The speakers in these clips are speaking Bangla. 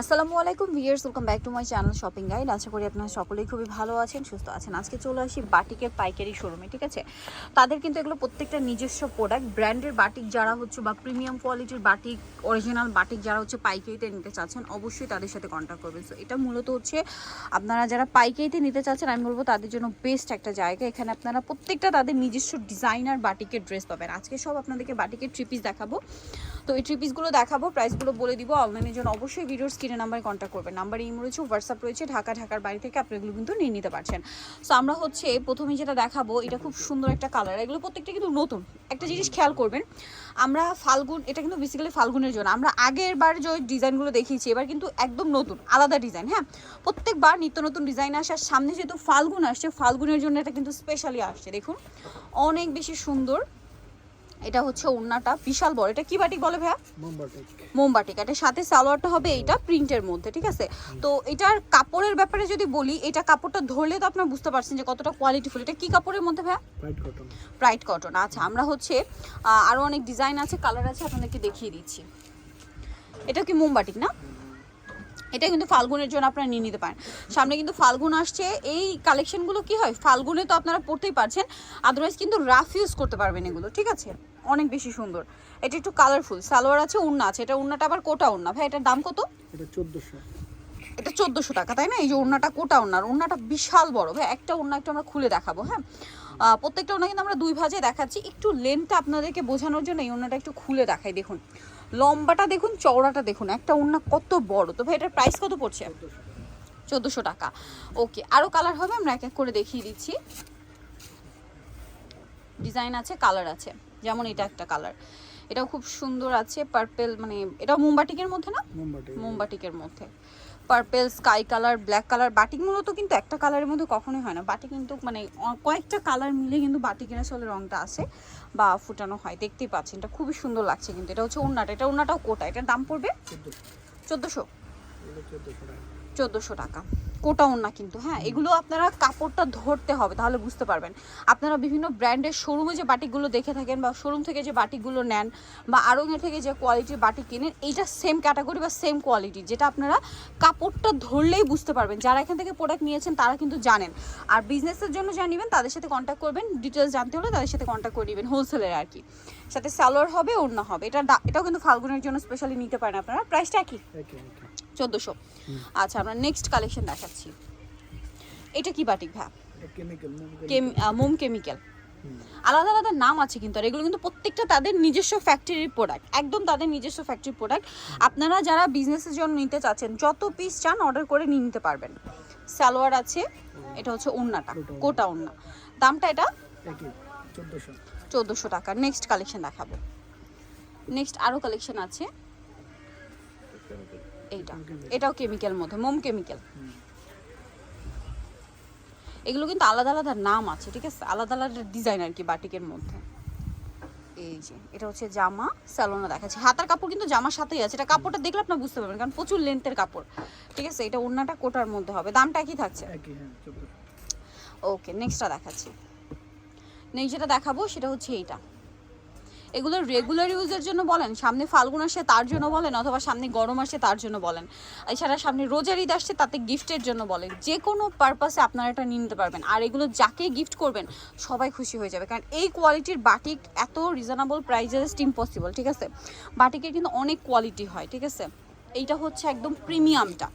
আসসালামু আলাইকুম viewers welcome back to my channel shopping guide আশা করি আপনারা সকলেই খুবই ভালো আছেন, সুস্থ আছেন। আজকে চলে আসি বাটিকের পাইকারি শোরুমে ঠিক আছে? তাদের কিন্তু এগুলো প্রত্যেকটা নিজস্ব প্রোডাক্ট ব্র্যান্ডের বাটিক যারা হচ্ছে বা প্রিমিয়াম কোয়ালিটির বাটিক অরিজিনাল বাটিক যারা হচ্ছে পাইকারিতে নিতে চাচ্ছেন, অবশ্যই তাদের সাথে কন্ট্যাক্ট করবেন। সো এটা মূলত হচ্ছে আপনারা যারা পাইকারিতে নিতে চাচ্ছেন, আমি বলব তাদের জন্য বেস্ট একটা জায়গা। এখানে আপনারা প্রত্যেকটা তাদের নিজস্ব ডিজাইনার বাটিকের ড্রেস পাবেন। আজকে সব আপনাদেরকে বাটিকের ট্রিপিস দেখাবো। তো এই থ্রি পিসগুলো দেখাবো প্রাইসগুলো বলে দিব অনলাইনের জন্য অবশ্যই ভিডিওর স্ক্রিনে নাম্বারে কন্ট্যাক্ট করবেন। নাম্বার ইম রয়েছে হোয়াটসঅ্যাপ রয়েছে, ঢাকা, ঢাকার বাড়ি থেকে আপনি এগুলো কিন্তু নিয়ে নিতে পারছেন। সো আমরা হচ্ছে প্রথমে যেটা দেখাবো, এটা খুব সুন্দর একটা কালার এগুলো প্রত্যেকটা কিন্তু নতুন। একটা জিনিস খেয়াল করবেন, আমরা ফাল্গুন, এটা কিন্তু বেসিক্যালি ফাল্গুনের জন্য। আমরা আগের বার যে ডিজাইনগুলো দেখিয়েছি, এবার কিন্তু একদম নতুন, আলাদা ডিজাইন হ্যাঁ? প্রত্যেকবার নিত্য নতুন ডিজাইন আসে আর সামনে যেহেতু ফাল্গুন আসছে, ফাল্গুনের জন্য এটা কিন্তু স্পেশালি আসছে। দেখুন, অনেক বেশি সুন্দর এটা হচ্ছে ওড়নাটা বিশাল বড়। এটা কি বাটিক বলে ভাইয়া? মোমবাটিক মোমবাটিক। এটার সাথে সালোয়ারটা হবে এইটা প্রিন্টের মধ্যে ঠিক আছে? তো এটার কাপড়ের ব্যাপারে যদি বলি এটা কাপড়টা ধরলে তো আপনারা বুঝতে পারছেন যে কতটা কোয়ালিটিফুল এটা কি কাপড়ের মধ্যে ভাইয়া? ব্রাইট কটন আচ্ছা আমরা হচ্ছে আহ, আরও অনেক ডিজাইন আছে কালার আছে আপনাদেরকে দেখিয়ে দিচ্ছি। এটা কি মোমবাটিক না? এটা কিন্তু ফাল্গুনের জন্য আপনারা নিয়ে নিতে পারেন। সামনে কিন্তু ফাল্গুন আসছে। এই কালেকশনগুলো কি হয়? ফাল্গুনে তো আপনারা পড়তেই পারছেন। আদারওয়াইজ কিন্তু রাফ ইউজ করতে পারবেন এগুলো ঠিক আছে? অনেক বেশি সুন্দর। এটা একটু কালারফুল সালোয়ার আছে উন্না আছে। এটা উন্নাটা আবার কোটা উন্না ভাই এটার দাম কত? এটা চোদ্দোশো। এটা চোদ্দোশো টাকা তাই না? এই যে ওড়নাটা কোটা ওড়নার ওড়নাটা বিশাল বড়। ভাই একটা ওড়না একটু আমরা খুলে দেখাবো হ্যাঁ? প্রত্যেকটা ওড়না কিন্তু আমরা দুই ভাজে দেখাচ্ছি। একটু লেন্থটা আপনাদেরকে বোঝানোর জন্য এই ওড়নাটা একটু খুলে দেখাই দেখুন। লম্বাটা দেখুন চওড়াটা দেখুন। একটা ওড়না কত বড়। তো ভাই এটার প্রাইস কত পড়ছে? চোদ্দোশো টাকা। ওকে আরও কালার হবে আমরা এক এক করে দেখিয়ে দিচ্ছি। ডিজাইন আছে কালার আছে। যেমন এটা একটা কালার এটাও খুব সুন্দর আছে পার্পেল মানে এটা মোমবাটিকের মধ্যে না? মোমবাটিক মোমবাটিকের মধ্যে। Purple sky colour black colour batik মূলত কিন্তু একটা কালারের মধ্যে কখনোই হয় না। বাটি কিন্তু মানে কয়েকটা কালার মিলে কিন্তু বাটিকের আসলে রংটা আসে বা ফুটানো হয়। দেখতেই পাচ্ছেন এটা খুবই সুন্দর লাগছে কিন্তু। এটা হচ্ছে ওড়নাটা। এটা ওড়নাটাও কোটা এটার দাম পড়বে? চোদ্দোশো। চোদ্দোশো টাকা। কোটা ওড়না কিন্তু হ্যাঁ? এগুলো আপনারা কাপড়টা ধরতে হবে, তাহলে বুঝতে পারবেন। আপনারা বিভিন্ন ব্র্যান্ডের শোরুমে যে বাটিকগুলো দেখে থাকেন বা শোরুম থেকে যে বাটিকগুলো নেন বা আড়ঙের থেকে যে কোয়ালিটির বাটি কেনেন, এইটা সেম ক্যাটাগরি বা সেম কোয়ালিটি যেটা আপনারা কাপড়টা ধরলেই বুঝতে পারবেন। যারা এখান থেকে প্রোডাক্ট নিয়েছেন, তারা কিন্তু জানেন। আর বিজনেসের জন্য যা নেবেন, তাদের সাথে কন্ট্যাক্ট করবেন। ডিটেলস জানতে হলে তাদের সাথে কন্ট্যাক্ট করে নেবেন হোলসেলের আর কি। সাথে সালোয়ার হবে, ওড়না হবে। এটা এটাও কিন্তু ফাল্গুনের জন্য স্পেশালি নিতে পারেন আপনারা। প্রাইসটা কি চোদ্দোশো। আচ্ছা আমরা নেক্সট কালেকশন দেখাচ্ছি। এটা কি বাটিক ভ্যা মোম কেমিক্যাল আলাদা আলাদা নাম আছে কিন্তু আর এগুলো কিন্তু প্রত্যেকটা তাদের নিজস্ব ফ্যাক্টরির প্রোডাক্ট একদম তাদের নিজস্ব ফ্যাক্টরির প্রোডাক্ট আপনারা যারা বিজনেসের জন্য নিতে চাচ্ছেন যত পিস চান অর্ডার করে নিয়ে নিতে পারবেন। সালোয়ার আছে এটা হচ্ছে ওড়নাটা কোটা ওড়না দামটা এটা? চোদ্দোশো। টাকা। নেক্সট কালেকশন দেখাবো। নেক্সট আরও কালেকশন আছে। এইটা। এটাও কেমিক্যাল মধ্যে মোম কেমিক্যাল এগুলো কিন্তু আলাদা আলাদা নাম আছে ঠিক আছে? আলাদা আলাদা ডিজাইন আর কি বাটিকের মধ্যে। এই যে এটা হচ্ছে জামা স্যালোনা দেখাচ্ছে। হাতার কাপড় কিন্তু জামার সাথেই আছে। এটা কাপড়টা দেখলে আপনার বুঝতে পারবেন কারণ প্রচুর লেন্থের কাপড়। ঠিক আছে? এটা ওড়নাটা কোটার মধ্যে হবে। দামটা কি থাকছে? একই হ্যাঁ ওকে নেক্সটটা দেখাচ্ছি। নেক্সট যেটা দেখাবো সেটা হচ্ছে এইটা। এগুলো রেগুলার ইউজের জন্য বলেন, সামনে ফাল্গুন আসে তার জন্য বলেন, অথবা সামনে গরম আসে তার জন্য বলেন। এছাড়া সামনে রোজার ঈদ আসছে তাতে গিফটের জন্য বলেন। যে কোনো পারপাসে আপনারা এটা নিয়ে নিতে পারবেন। আর এগুলো যাকে গিফট করবেন, সবাই খুশি হয়ে যাবে। কারণ এই কোয়ালিটির বাটিক এত রিজনেবল প্রাইজেস্ট ইম্পসিবল ঠিক আছে? বাটিকের কিন্তু অনেক কোয়ালিটি হয়, ঠিক আছে? এইটা হচ্ছে একদম প্রিমিয়ামটা।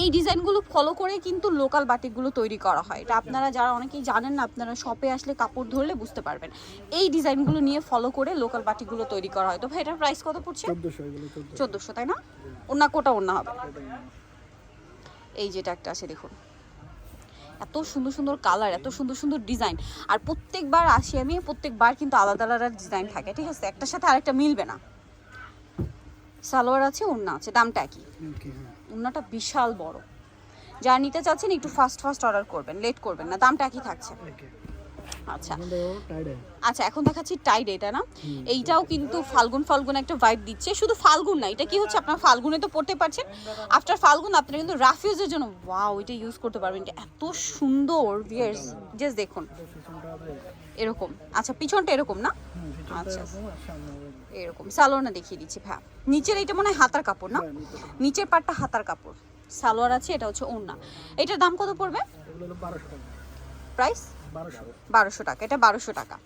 এই ডিজাইনগুলো ফলো করে কিন্তু লোকাল বাটিকগুলো তৈরি করা হয়। এটা আপনারা যারা অনেকেই জানেন না আপনারা শপে আসলে কাপড় ধরলে বুঝতে পারবেন। এই ডিজাইনগুলো নিয়ে ফলো করে লোকাল বাটিকগুলো তৈরি করা হয়। তো ভাই এটার প্রাইস কত পড়ছে? চোদ্দোশো তাই না? ওনা কোটা ওনা হবে। এই যেটা একটা আছে দেখুন। এত সুন্দর সুন্দর কালার এত সুন্দর সুন্দর ডিজাইন আর প্রত্যেকবার আসি আমি প্রত্যেকবার কিন্তু আলাদা আলাদা ডিজাইন থাকে। ঠিক আছে? একটার সাথে আরেকটা মিলবে না। সালোয়ার আছে ওড়না আছে দামটা একই। একে হ্যাঁ। ওড়নাটা বিশাল বড়। যারা নিতে চাচ্ছেন একটু ফাস্ট ফাস্ট অর্ডার করবেন লেট করবেন না দামটা একই থাকছে। আচ্ছা। আচ্ছা এখন দেখাচ্ছি টাইড এটা না। এইটাও কিন্তু ফাল্গুন ফাল্গুন একটা ভাইব দিচ্ছে। শুধু ফাল্গুন না এটা কি হচ্ছে আপনার ফাল্গুনে তো পড়তে পারছেন। আফটার ফাল্গুন আপনারা কিন্তু রাফিউজের জন্য ওয়াও এটা ইউজ করতে পারবেন। এটা এত সুন্দর ভিয়ার্স জাস্ট দেখুন। এরকম। আচ্ছা পিছনটা এরকম না? আচ্ছা। এরকম। সালোয়ারটা দেখিয়ে দিচ্ছি ভ্যা নিচের এইটা মনে হয় হাতার কাপড় না? হ্যাঁ। নিচের পাটটা হাতার কাপড়। সালোয়ার আছে এটা হচ্ছে ওড়না। এটার দাম কত পড়বে? এগুলো বারোশো টাকা। প্রাইস? বারোশো। টাকা এটা বারোশো টাকা।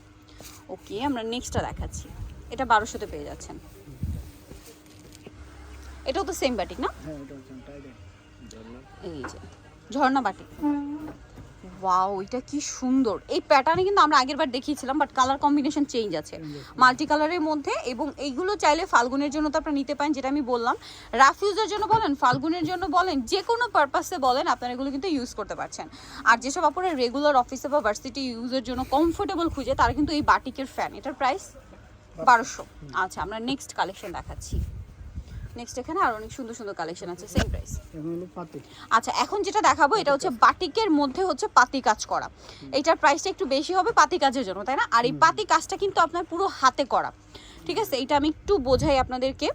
ওকে আমরা নেক্সটটা দেখাচ্ছি। এটা বারোশোতে পেয়ে যাচ্ছেন। এটাও তো সেম বাটিক না? হ্যাঁ এটা এই যে ঝর্ণা বাটিক ওয়াও এটা কি সুন্দর। এই প্যাটার্নে কিন্তু আমরা আগের বার দেখিয়েছিলাম বাট কালার কম্বিনেশন চেঞ্জ আছে। মাল্টি কালারের মধ্যে এবং এইগুলো চাইলে ফাল্গুনের জন্য তো আপনারা নিতে পারেন যেটা আমি বললাম। রাফিউজের জন্য বলেন ফাল্গুনের জন্য বলেন যে কোনো পারপাসে বলেন আপনারা এগুলো কিন্তু ইউজ করতে পারছেন। আর যেসব আপনারা রেগুলার অফিসে বা ভার্সিটি ইউজের জন্য কমফোর্টেবল খুঁজে তারা কিন্তু এই বাটিকের ফ্যান এটার প্রাইস বারোশো। আচ্ছা আমরা নেক্সট কালেকশন দেখাচ্ছি। নেক্সট এখানে আর অনেক সুন্দর সুন্দর কালেকশন আছে সেম প্রাইস আচ্ছা এখন যেটা দেখাবো এটা হচ্ছে বাটিকের মধ্যে হচ্ছে পাতি কাজ করা। এটার প্রাইসটা একটু বেশি হবে পাতি কাজের জন্য তাই না? আর এই পাতি কাজটা কিন্তু আপনার পুরো হাতে করা। ঠিক আছে এটা আমি একটু বোঝাই আপনাদেরকে।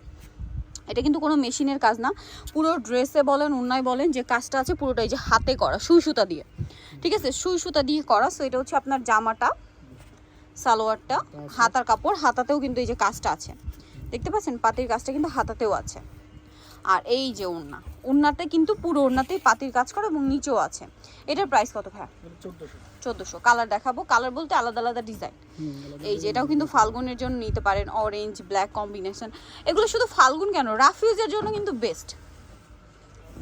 এটা কিন্তু কোনো মেশিনের কাজ না। পুরো ড্রেসে বলেন অন্যায় বলেন যে কাজটা আছে পুরোটাই যে হাতে করা সুই সুতা দিয়ে। ঠিক আছে সুই সুতা দিয়ে করা। সো এটা হচ্ছে আপনার জামাটা সালোয়ারটা হাতার কাপড় হাতাতেও কিন্তু এই যে কাজটা আছে। দেখতে পাচ্ছেন? পাতির কাজটা কিন্তু হাতাতেও আছে। আর এই যে ওড়না ওড়নাতে কিন্তু পুরো ওড়নাতেই পাতির কাজ করে এবং নিচেও আছে। এটার প্রাইস কত ভাই চোদ্দোশো। চোদ্দোশো। কালার দেখাবো। কালার বলতে আলাদা আলাদা ডিজাইন এই যে এটাও কিন্তু ফাল্গুনের জন্য নিতে পারেন। অরেঞ্জ ব্ল্যাক কম্বিনেশন এগুলো শুধু ফাল্গুন কেন? রাফিউজের জন্য কিন্তু বেস্ট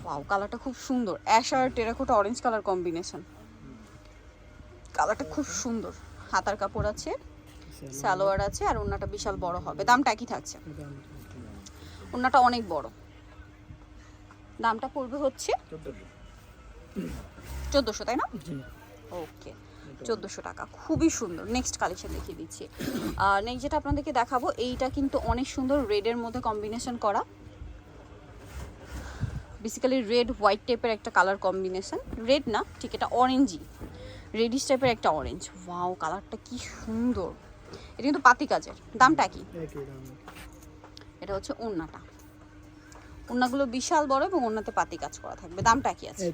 ওয়াও কালারটা খুব সুন্দর। অ্যাশ আর টেরাকোটা অরেঞ্জ কালার কম্বিনেশন কালারটা খুব সুন্দর। হাতার কাপড় আছে। সালোয়ার আছে আর ওড়নাটা বিশাল বড় হবে। দামটা একই থাকছে। ওড়নাটা অনেক বড়। দামটা পড়বে হচ্ছে চোদ্দোশো চোদ্দোশো তাই না? ওকে চোদ্দোশো টাকা। খুবই সুন্দর। নেক্সট কালেকশন দেখিয়ে দিচ্ছি। আর নেক্সট যেটা আপনাদেরকে দেখাবো এইটা কিন্তু অনেক সুন্দর রেডের মধ্যে কম্বিনেশন করা। বেসিক্যালি রেড হোয়াইট টাইপের একটা কালার কম্বিনেশন রেড না ঠিক এটা অরেঞ্জই রেডিশ টাইপের একটা অরেঞ্জ ওয়াও কালারটা কি সুন্দর। এটা কিন্তু পাতি কাজের দামটা কি? এটা হচ্ছে ওড়নাটা ওড়নাগুলো বিশাল বড় এবং ওড়নাতে পাতি কাজ করা থাকবে। দামটা কি আছে?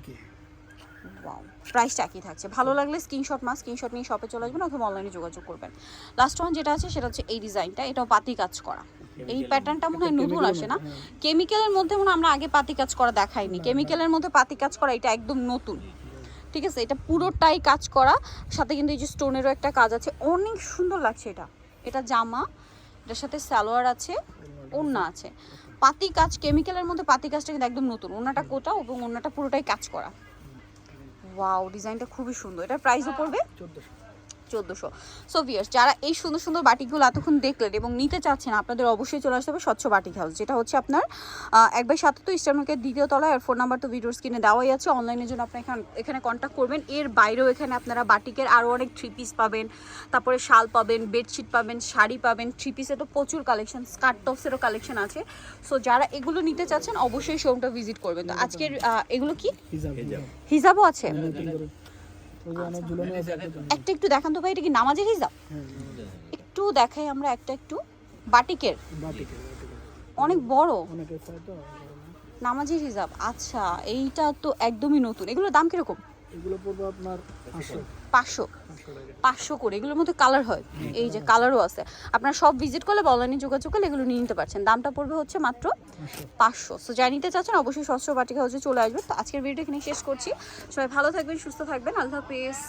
প্রাইসটা একই থাকছে। ভালো লাগলে স্ক্রিনশট মাস স্ক্রিনশট নিয়ে শপে চলে আসবেন অথবা অনলাইনে যোগাযোগ করবেন। লাস্ট ওয়ান যেটা আছে সেটা হচ্ছে এই ডিজাইনটা এটাও পাতি কাজ করা। এই প্যাটার্নটা মনে হয় নতুন আসে না? কেমিক্যালের মধ্যে মনে আমরা আগে পাতি কাজ করা দেখাইনি। কেমিক্যালের মধ্যে পাতি কাজ করা এটা একদম নতুন। ঠিক আছে? এটা পুরোটাই কাজ করা। সাথে কিন্তু এই যে স্টোনেরও একটা কাজ আছে। অনেক সুন্দর লাগছে এটা। এটা জামা, এটার সাথে সালোয়ার আছে, ওড়না আছে। পাতি কাজ, কেমিক্যালের মধ্যে পাতি কাজটা কিন্তু একদম নতুন। ওনাটা কোটা এবং ওনাটা পুরোটাই কাজ করা। ওয়াও, ডিজাইনটা খুবই সুন্দর। এটা প্রাইসও পড়বে? চোদ্দোশো। চোদ্দোশো। সো ভিয়ার্স যারা এই সুন্দর সুন্দর বাটিকগুলো এতক্ষণ দেখলেন এবং নিতে চাচ্ছেন আপনাদের অবশ্যই চলে আসতে হবে স্বচ্ছ বাটিক হাউস যেটা হচ্ছে আপনার এক বাই সাতাত্তর ইস্টার মার্কেট দ্বিতীয় তলায় আর ফোন নাম্বার তো ভিডিওর স্ক্রিনে দেওয়াই আছে। অনলাইনের জন্য আপনি এখানে এখানে কন্ট্যাক্ট করবেন। এর বাইরেও এখানে আপনারা বাটিকের আরও অনেক থ্রি পিস পাবেন। তারপরে শাল পাবেন বেডশিট পাবেন শাড়ি পাবেন থ্রি পিসে তো প্রচুর কালেকশন স্কার্ট টপসেরও কালেকশন আছে। সো যারা এগুলো নিতে চাচ্ছেন অবশ্যই শোরুমটা ভিজিট করবেন। তো আজকের এগুলো কি? হিজাব। হিজাব হিজাবও আছে? একটা একটু দেখান তো ভাই এটা কি নামাজের হিজাব হ্যাঁ একটু দেখাই আমরা একটা একটু। বাটিকের। বাটিকে বাটিকে অনেক বড়। নামাজের হিজাব আচ্ছা এইটা তো একদমই নতুন। এগুলোর দাম কীরকম? এগুলো পড়বে আপনার পাঁচশো। পাঁচশো। পাঁচশো টাকা পাঁচশো করে, এগুলোর মধ্যে কালার হয়। এই যে কালারও আছে। আপনারা সব ভিজিট করলে, বলানি যোগাযোগ করলে, এগুলো নিয়ে নিতে পারছেন। দামটা পড়বে হচ্ছে মাত্র পাঁচশো। সো যাই নিতে চাচ্ছেন, অবশ্যই সস্ত্র পাটিকা হচ্ছে চলে আসবেন। তো আজকের ভিডিও এখানে শেষ করছি। সবাই ভালো থাকবেন, সুস্থ থাকবেন। আল্লাহ হাফেজ।